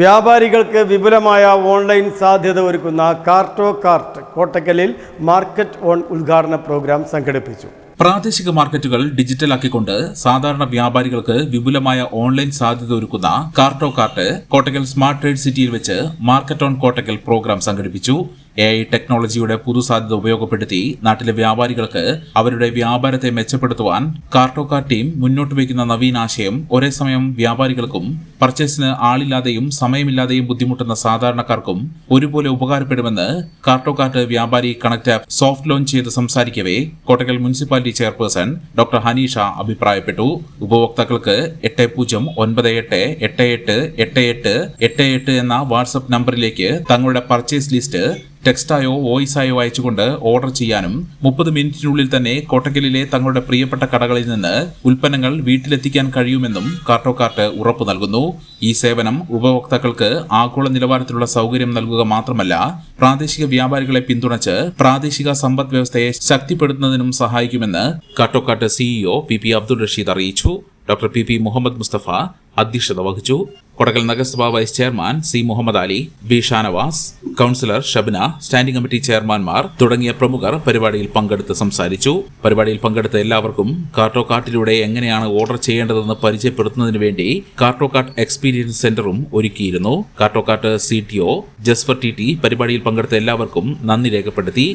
വ്യാപാരികൾക്ക് വിപുലമായ ഓൺലൈൻ സാധ്യത ഒരുക്കുന്ന കാർട്ടോ കാർട്ട് കോട്ടക്കലിൽ മാർക്കറ്റ് ഓൺ ഉദ്ഘാടന പ്രോഗ്രാം സംഘടിപ്പിച്ചു. പ്രാദേശിക മാർക്കറ്റുകൾ ഡിജിറ്റലാക്കിക്കൊണ്ട് സാധാരണ വ്യാപാരികൾക്ക് വിപുലമായ ഓൺലൈൻ സാധ്യത ഒരുക്കുന്ന Carto cart Kottakkal smart trade സിറ്റിയിൽ വെച്ച് മാർക്കറ്റ് ഓൺ കോട്ടക്കൽ പ്രോഗ്രാം സംഘടിപ്പിച്ചു. എ ഐ ടെക്നോളജിയുടെ പുതുസാധ്യത ഉപയോഗപ്പെടുത്തി നാട്ടിലെ വ്യാപാരികൾക്ക് അവരുടെ വ്യാപാരത്തെ മെച്ചപ്പെടുത്തുവാൻ കാർട്ടോ കാർ ടീം മുന്നോട്ട് വയ്ക്കുന്ന നവീനാശയം ഒരേ സമയം വ്യാപാരികൾക്കും പർച്ചേസിന് ആളില്ലാതെയും സമയമില്ലാതെയും ബുദ്ധിമുട്ടുന്ന സാധാരണക്കാർക്കും ഒരുപോലെ ഉപകാരപ്പെടുമെന്ന് കാർട്ടോ കാർട്ട് വ്യാപാരി കണക്ട് ആപ്പ് സോഫ്റ്റ് ലോഞ്ച് ചെയ്ത് സംസാരിക്കവേ Kottakkal municipality chairperson doctor Haneesha അഭിപ്രായപ്പെട്ടു. ഉപഭോക്താക്കൾക്ക് എട്ട് പൂജ്യം ഒൻപത് എട്ട് എട്ട് എട്ട് എട്ട് എട്ട് എട്ട് എട്ട് എന്ന വാട്സപ്പ് നമ്പറിലേക്ക് തങ്ങളുടെ പർച്ചേസ് ലിസ്റ്റ് ടെക്സ്റ്റായോ വോയിസായോ അയച്ചുകൊണ്ട് ഓർഡർ ചെയ്യാനും മുപ്പത് മിനിറ്റിനുള്ളിൽ തന്നെ കോട്ടക്കലിലെ തങ്ങളുടെ പ്രിയപ്പെട്ട കടകളിൽ നിന്ന് ഉൽപ്പന്നങ്ങൾ വീട്ടിലെത്തിക്കാൻ കഴിയുമെന്നും കാർട്ടോ കാർട്ട് ഉറപ്പു നൽകുന്നു. ഈ സേവനം ഉപഭോക്താക്കൾക്ക് ആഗോള നിലവാരത്തിലുള്ള സൗകര്യം നൽകുക മാത്രമല്ല പ്രാദേശിക വ്യാപാരികളെ പിന്തുണച്ച് പ്രാദേശിക സമ്പദ് വ്യവസ്ഥയെ ശക്തിപ്പെടുത്തുന്നതിനും സഹായിക്കുമെന്ന് Cartocart CEO P P Abdul Rasheed അറിയിച്ചു. Doctor P P Muhammad Musthafa അധ്യക്ഷത വഹിച്ചു കൊടകൽ നഗരസഭാ vice chairman C Muhammad Ali B Shanavas councillor Shabna standing committee ചെയർമാൻമാർ തുടങ്ങിയ പ്രമുഖർ പരിപാടിയിൽ പങ്കെടുത്ത് സംസാരിച്ചു. പരിപാടിയിൽ പങ്കെടുത്ത എല്ലാവർക്കും കാർട്ടോ കാർട്ടിലൂടെ എങ്ങനെയാണ് ഓർഡർ ചെയ്യേണ്ടതെന്ന് പരിചയപ്പെടുത്തുന്നതിന് വേണ്ടി കാർട്ടോ കാർട്ട് എക്സ്പീരിയൻസ് സെന്ററും ഒരുക്കിയിരുന്നു. Carto cart C T O Jasfar T T പരിപാടിയിൽ പങ്കെടുത്ത എല്ലാവർക്കും നന്ദി രേഖപ്പെടുത്തി.